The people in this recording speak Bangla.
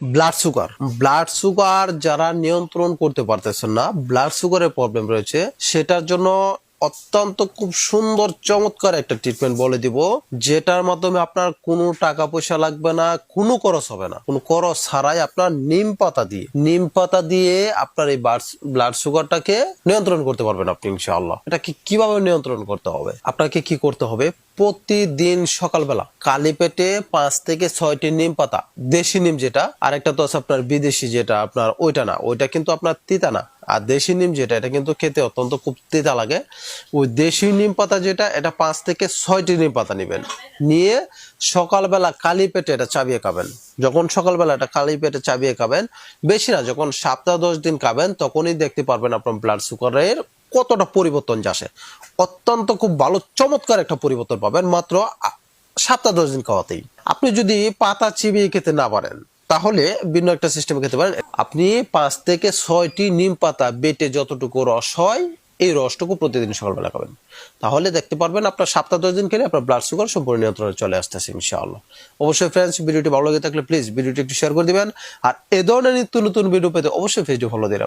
ব্লাড সুগার ব্লাড সুগার যারা নিয়ন্ত্রণ করতে পারতেছেন না ব্লাড সুগারের প্রবলেম রয়েছে। সেটার জন্য অত্যন্ত খুব সুন্দর, চমৎকার একটা ট্রিটমেন্ট বলে দিব, যেটার মাধ্যমে আপনার কোনো টাকা পয়সা লাগবে না, কোনো খরচ হবে না। কোনো খরচ ছাড়াই আপনার নিম পাতা দিয়ে, নিম পাতা দিয়ে আপনার এই ব্লাড সুগারটাকে নিয়ন্ত্রণ করতে পারবেন আপনি, ইনশাআল্লাহ। এটা কি কীভাবে নিয়ন্ত্রণ করতে হবে? আপনাকে কি করতে হবে? প্রতিদিন সকালবেলা কালি পেটে পাঁচ থেকে ছয়টি নিম পাতা, দেশি নিম যেটা, আরেকটা তো আছে আপনার বিদেশি যেটা, আপনার ওইটা না, ওইটা কিন্তু আপনার তিতা না। আর দেশি নিম যেটা, এটা কিন্তু খেতে অত্যন্ত খুব তিতা লাগে। ওই দেশি নিম পাতা যেটা, এটা পাঁচ থেকে ছয়টি নিম পাতা নেবেন। নিয়ে সকালবেলা কালি পেটে এটা চাবিয়ে খাবেন। যখন সকালবেলা এটা খালি পেটে চাবিয়ে খাবেন, বেশি না, যখন সপ্তাহ দশ দিন খাবেন, তখনই দেখতে পারবেন আপনার ব্লাড সুগারের কতটা পরিবর্তন যাসে অত্যন্ত খুব ভালো, চমৎকার একটা পরিবর্তন পাবেন, মাত্র সপ্তাহ দশ দিন খাওয়াতেই। আপনি যদি পাতা চিবিয়ে খেতে না পারেন তাহলে ভিন্ন একটা সিস্টেমে খেতে পারেন। আপনি পাঁচ থেকে ছয়টি নিম পাতা বেটে যতটুকু রস হয়, এই রসটুকু প্রতিদিন সকালবেলা খাবেন। তাহলে দেখতে পারবেন আপনার সপ্তাহ দশ দিন খেলে আপনার ব্লাড সুগার সম্পূর্ণ নিয়ন্ত্রণে চলে আসতেছে ইনশাআল্লাহ। অবশ্যই ফ্রেন্ডস ভিডিওটি ভালো লাগে থাকলে প্লিজ ভিডিওটি একটু শেয়ার করে দিবেন। আর এ ধরনের নিত্য নতুন ভিডিও পেতে অবশ্যই ফেসবুক ফলো দিন